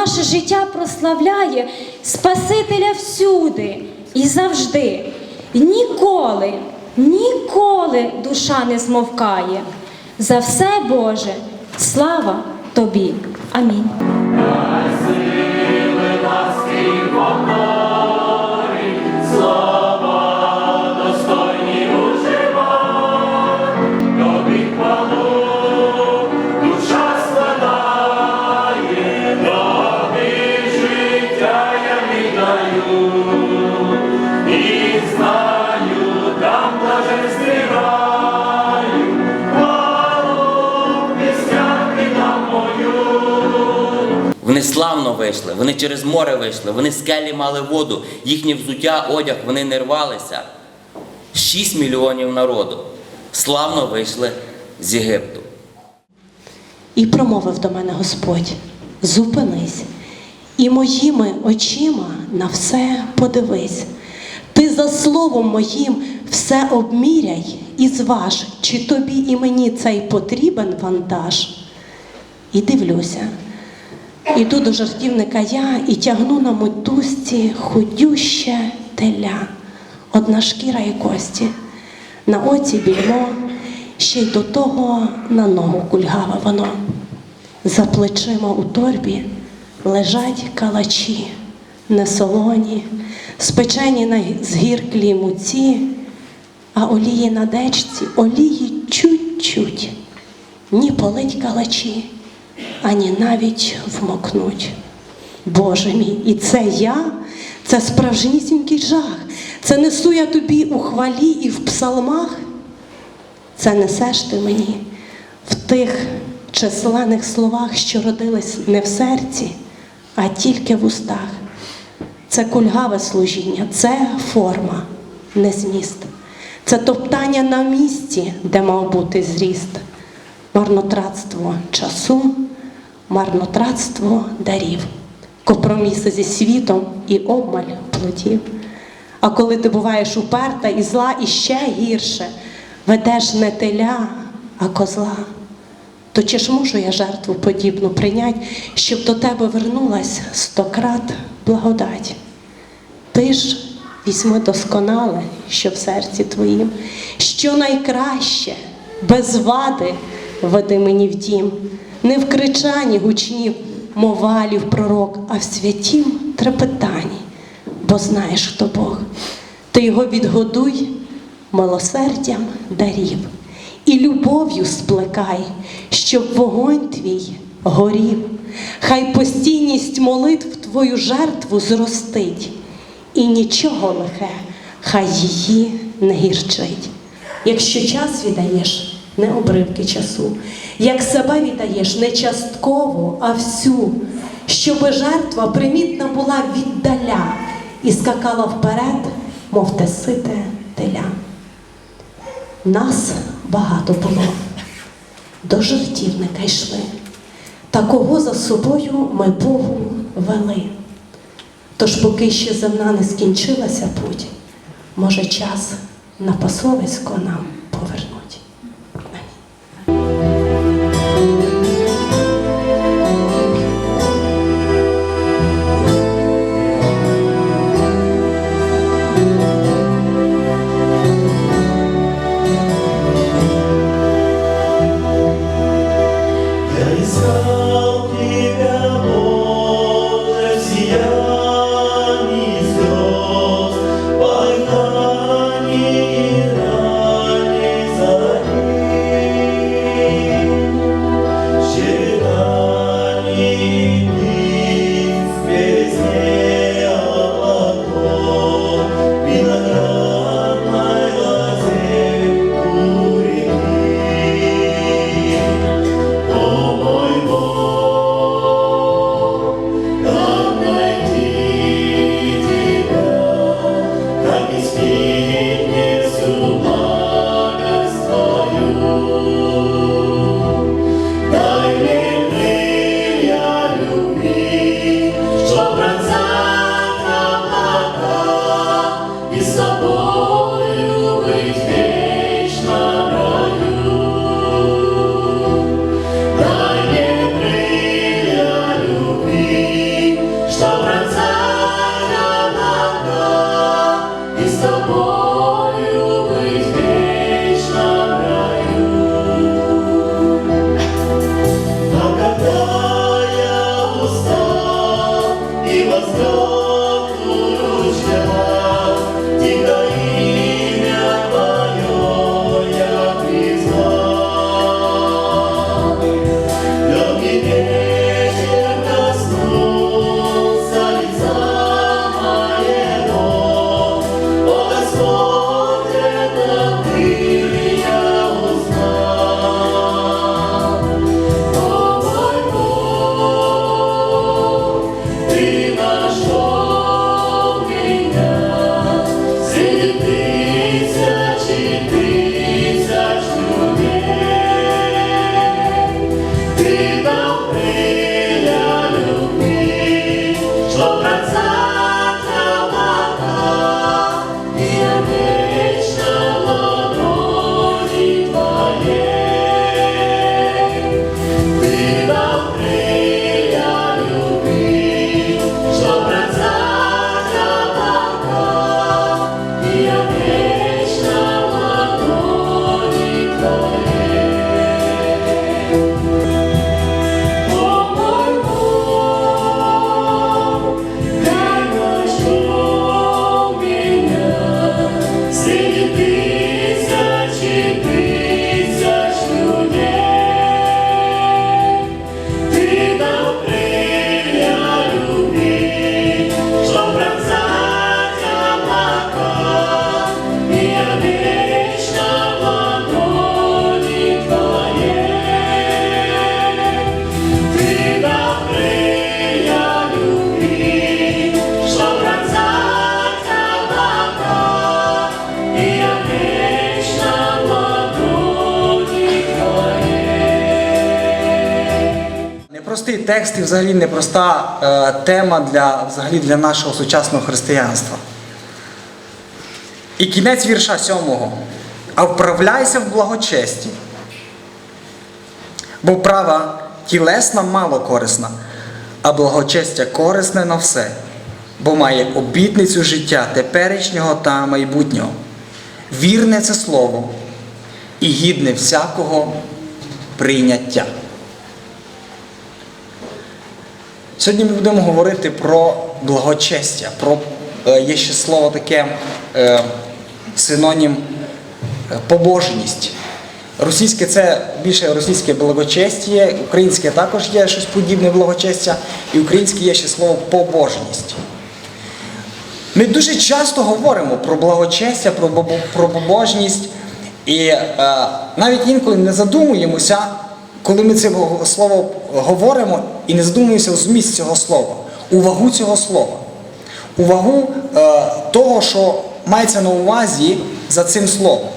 наше життя прославляє Спасителя всюди і завжди. Ніколи, ніколи душа не змовкає. За все, Боже, слава тобі. Амінь. Вони через море вийшли, вони скелі мали воду, їхні взуття, одяг, вони не рвалися. Шість мільйонів народу славно вийшли з Єгипту. І промовив до мене Господь: зупинись, і моїми очима на все подивись. Ти за словом моїм все обміряй і зваж, чи тобі і мені цей потрібен вантаж. І дивлюся. Іду до жартівника я і тягну на мотузці худюще теля, одна шкіра і кості, на оці більмо, ще й до того на ногу кульгаве воно. За плечима у торбі лежать калачі, несолоні, спечені на згірклій муці, а олії на дечці, олії чуть-чуть, ні полить калачі, ані навіть вмокнуть. Боже мій, і це я, це справжнісінький жах. Це несу я тобі у хвалі і в псалмах. Це несеш ти мені в тих численних словах, що родились не в серці, а тільки в устах. Це кульгаве служіння, це форма, не зміст. Це топтання на місці, де мав бути зріст, марнотратство часу, марнотратство дарів, компроміси зі світом і обмаль плодів. А коли ти буваєш уперта і зла, і ще гірше, ведеш не теля, а козла, то чи ж можу я жертву подібну прийняти, щоб до тебе вернулась стократ благодать? Ти ж візьми досконале, що в серці твоїм, що найкраще, без вади веди мені в дім, не в кричанні гучнів, мовалів пророк, а в святім трепетанні, бо знаєш, хто Бог. Ти його відгодуй милосердям дарів і любов'ю сплекай, щоб вогонь твій горів. Хай постійність молитв твою жертву зростить, і нічого лихе, хай її не гірчить. Якщо час віддаєш, не обривки часу, як себе віддаєш не частково, а всю, щоби жертва примітна була віддаля і скакала вперед, мов те сите теля. Нас багато було, до жертівника йшли, та кого за собою ми Богу вели. Тож, поки ще земна не скінчилася путь, може час на пасовисько нам повернуть. І взагалі непроста е, тема для, взагалі для нашого сучасного християнства. І кінець вірша сьомого. А вправляйся в благочесті. Бо права тілесна мало корисна, а благочестя корисне на все, бо має обітницю життя теперішнього та майбутнього. Вірне це слово і гідне всякого прийняття. Сьогодні ми будемо говорити про благочестя, про е, є ще слово таке е, синонім е, побожність. Російське це більше російське благочестя, українське також є щось подібне благочестя, і українське є ще слово побожність. Ми дуже часто говоримо про благочестя, про, побожність, і навіть інколи не задумуємося, коли ми це слово говоримо, і не задумуємося у зміст цього слова, у вагу цього слова, у вагу е, того, що мається на увазі за цим словом.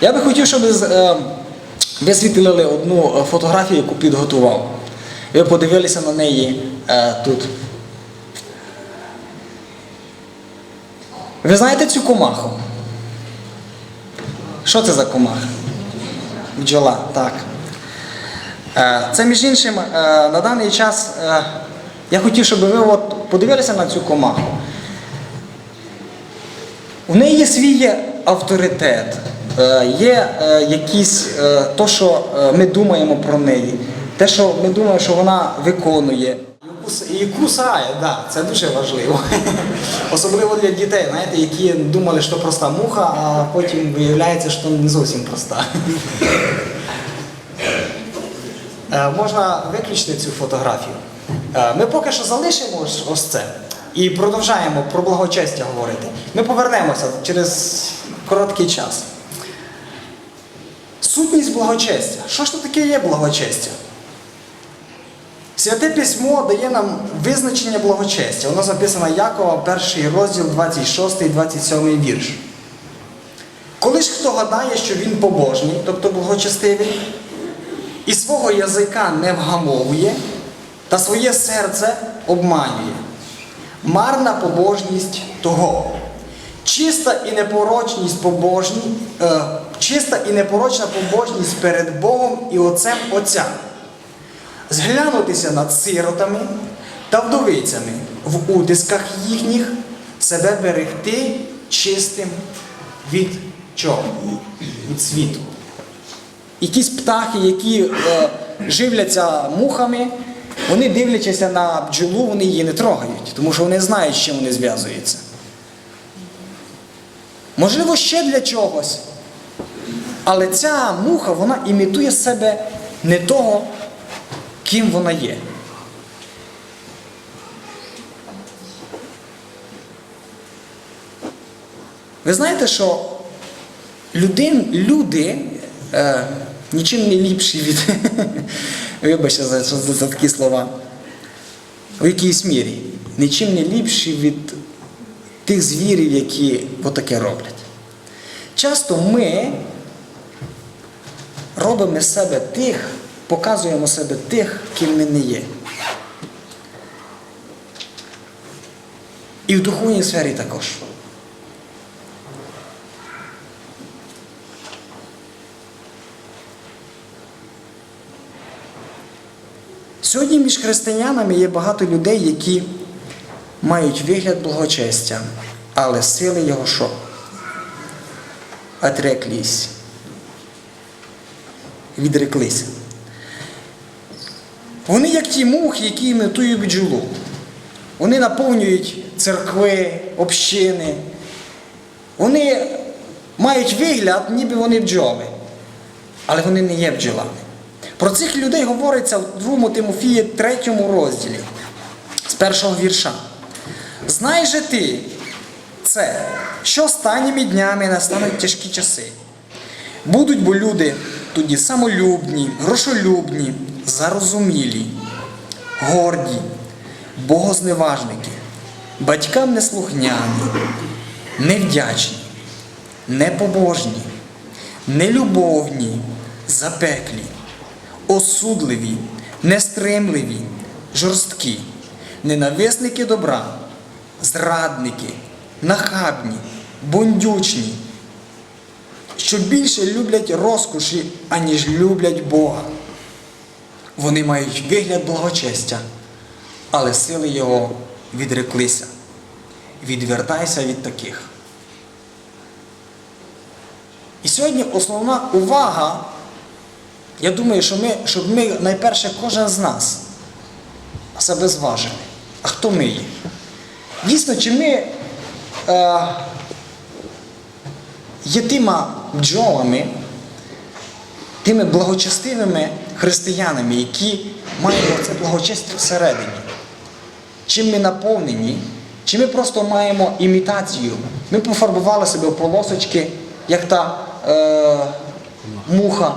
Я би хотів, щоб е, висвітлили одну е, фотографію, яку підготував. Ви подивилися на неї е, тут. Ви знаєте цю комаху? Що це за комаха? Бджола, так. Е, Це, між іншим, е, на даний час е, я хотів, щоб ви от подивилися на цю комаху. У неї є свій авторитет, є якісь то, що ми думаємо про неї, те, що ми думаємо, що вона виконує. І кусає, да, це дуже важливо. Особливо для дітей, знаєте, які думали, що проста муха, а потім виявляється, що не зовсім проста. Е, Можна виключити цю фотографію. Е, Ми поки що залишимо ось- це і продовжаємо про благочестя говорити. Ми повернемося через короткий час. Сутність благочестя. Що ж то таке є благочестя? Святе письмо дає нам визначення благочестя. Воно записано Якова, перший розділ, 26 і 27 вірш. Коли ж хто гадає, що він побожний, тобто благочестивий, і свого язика не вгамовує, та своє серце обманює. Марна побожність того. Чиста і непорочність побожні, е, чиста і непорочна побожність перед Богом і Отцем Отця. Зглянутися над сиротами та вдовицями в утисках їхніх, себе берегти чистим від чого? Від світу. Якісь птахи, які е, живляться мухами, вони дивлячися на бджолу, вони її не трогають, тому що вони знають, з чим вони зв'язуються. Можливо, ще для чогось. Але ця муха, вона імітує себе не того, ким вона є. Ви знаєте, що людин, люди е, нічим не ліпші від. Вибачте за, за, за такі слова. У якійсь мірі. Нічим не ліпші від тих звірів, які отаке роблять. Часто ми робимо себе тих, показуємо себе тих, ким ми не є. І в духовній сфері також. Сьогодні між християнами є багато людей, які мають вигляд благочестя, але сили його що? Отреклись. Відреклися. Вони як ті мухи, які імітують бджолу. Вони наповнюють церкви, общини. Вони мають вигляд, ніби вони бджоли, але вони не є бджолами. Про цих людей говориться в 2 Тимофії 3 розділі з першого вірша. Знай же ти це, що останніми днями настануть тяжкі часи. Будуть бо люди тоді самолюбні, грошолюбні, зарозумілі, горді, богозневажники, батькам неслухняні, невдячні, непобожні, нелюбовні, запеклі, осудливі, нестримливі, жорсткі, ненависники добра, зрадники, нахабні, бундючні, що більше люблять розкоші, аніж люблять Бога. Вони мають вигляд благочестя, але сили його відреклися. Відвертайся від таких. І сьогодні основна увага, я думаю, що ми, щоб ми найперше кожен з нас себе зважили. А хто ми є? Дійсно, чи ми е, є тима бджолами, тими благочестивими християнами, які мають це благочестя всередині? Чим ми наповнені, чи ми просто маємо імітацію? Ми пофарбували себе в полосочки, як та е, муха.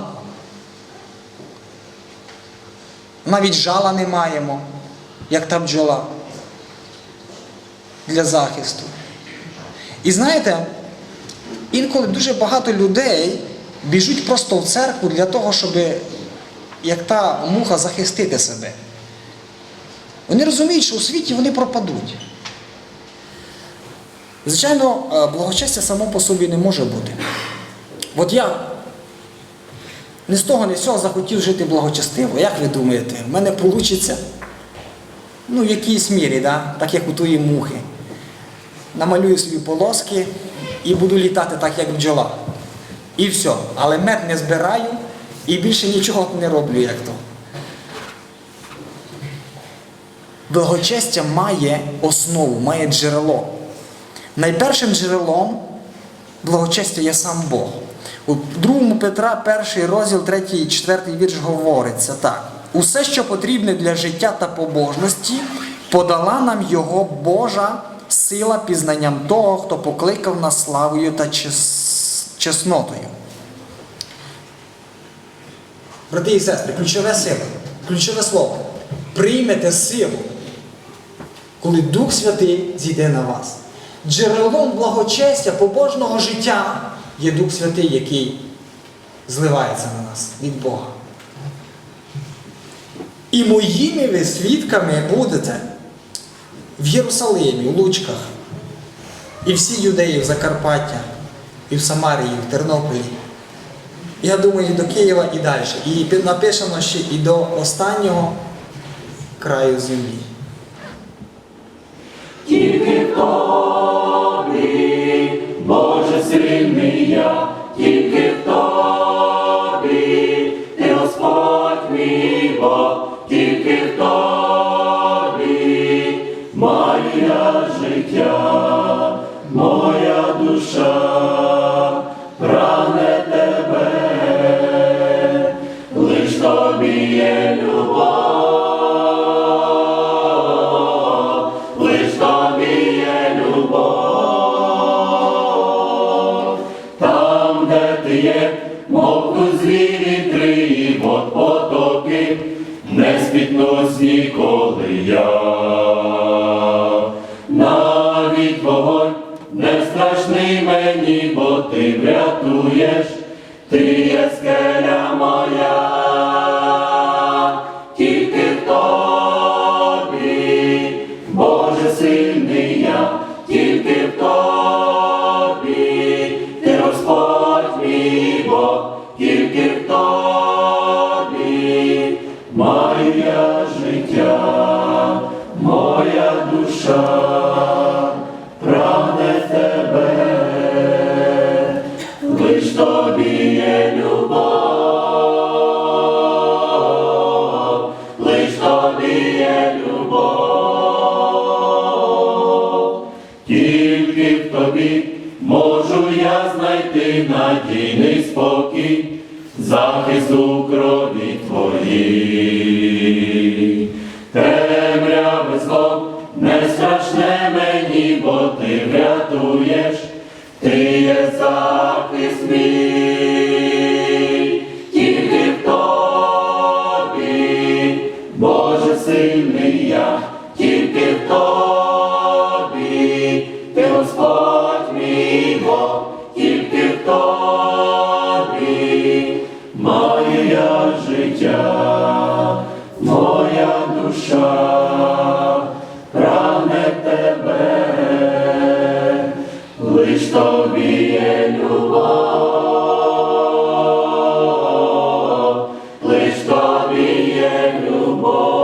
Навіть жала не маємо, як та бджола для захисту. І знаєте, інколи дуже багато людей біжуть просто в церкву для того, щоб як та муха захистити себе. Вони розуміють, що у світі вони пропадуть. Звичайно, е, благочестя само по собі не може бути. От я не з того, не з цього захотів жити благочестиво. Як ви думаєте, в мене вийде, ну, в якійсь мірі, да? так як у тої мухи. Намалюю собі полоски і буду літати так, як бджола. І все. Але мед не збираю і більше нічого не роблю, як то. Благочестя має основу, має джерело. Найпершим джерелом благочестя є сам Бог. У 2 Петра, перший розділ, 3 і 4 вірш говориться так. Усе, що потрібне для життя та побожності, подала нам Його Божа сила пізнанням того, хто покликав нас славою та чес- чеснотою. Брати і сестри, ключове сила, ключове слово. Приймете силу, коли Дух Святий зійде на вас. Джерелом благочестя, побожного життя є Дух Святий, який зливається на нас від Бога. І моїми ви свідками будете в Єрусалимі, у Лучках, і всі юдеї в Закарпаття, і в Самарії, і в Тернополі. Я думаю, і до Києва і далі. І напишемо ще і до останнього краю землі. Тільки тобі, Боже сильний я, тільки де є, мов у звірі три, вод потоки, не спітнусь ніколи я. Навіть вогонь не страшний мені, бо ти врятуєш, ти є тобі можу я знайти надійний спокій, захист у крові твоїй. темряве зло не страшне мені, бо ти врятуєш, тобі є любов, лиш тобі є любов.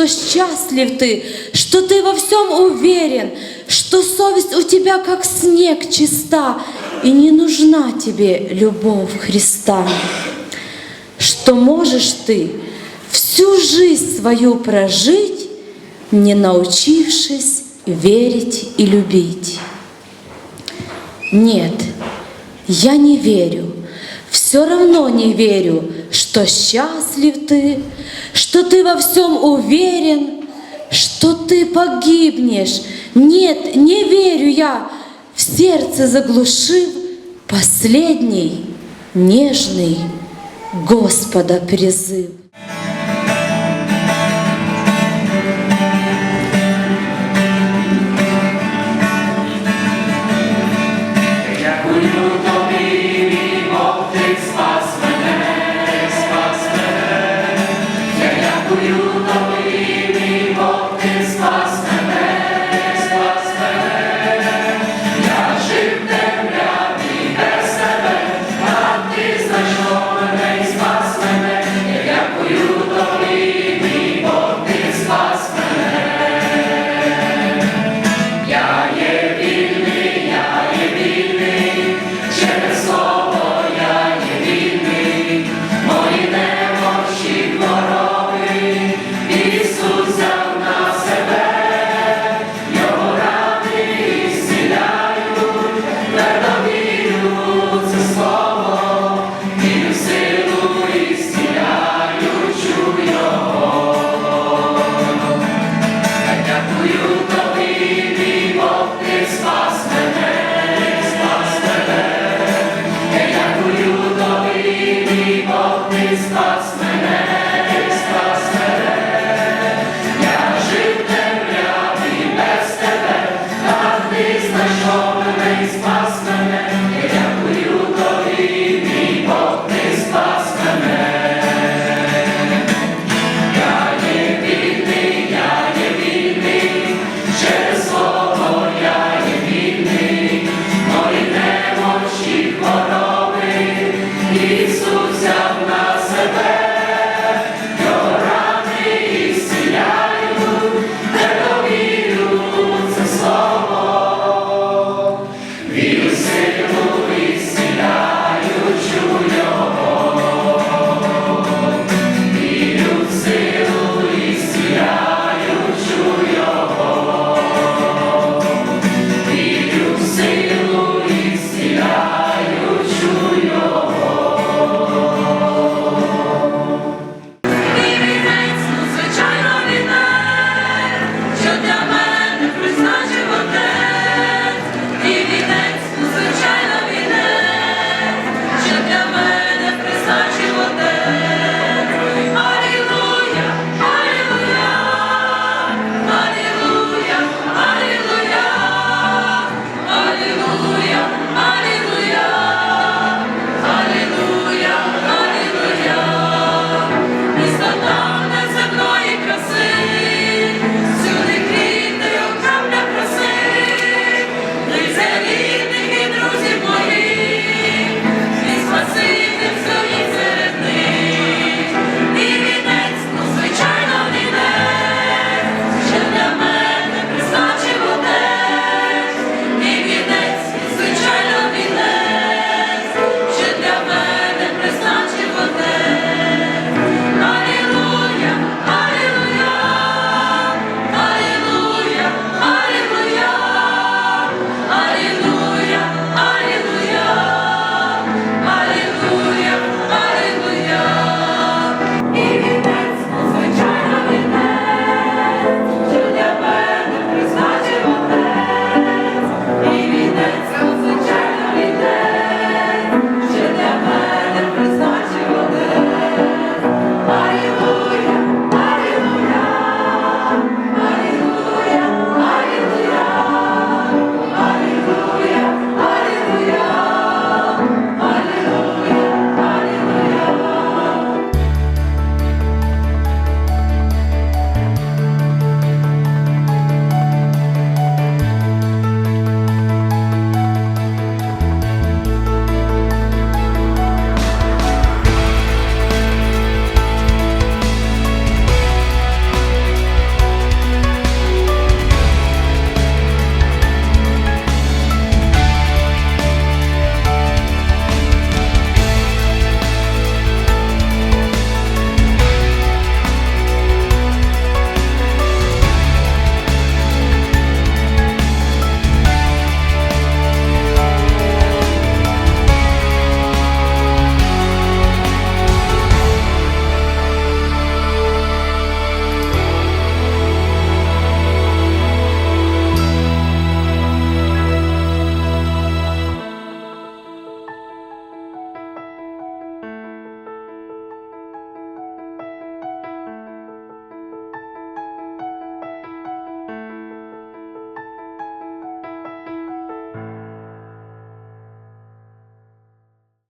Что счастлив ты, что ты во всем уверен, что совесть у тебя как снег чиста, и не нужна тебе любовь Христа. Что можешь ты всю жизнь свою прожить, не научившись верить и любить. Нет, я не верю, все равно не верю, что счастлив ты, что ты во всем уверен, что ты погибнешь. Нет, не верю я, в сердце заглушив последний нежный Господа призыв.